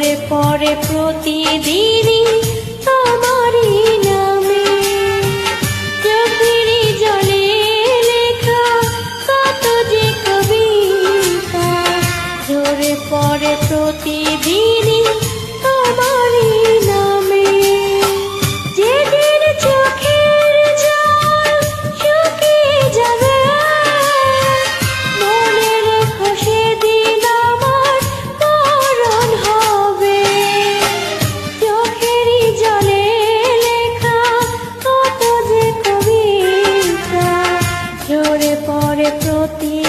পরে পরে প্রতিদিনই তোমারই পড়ে প্রতিদিনই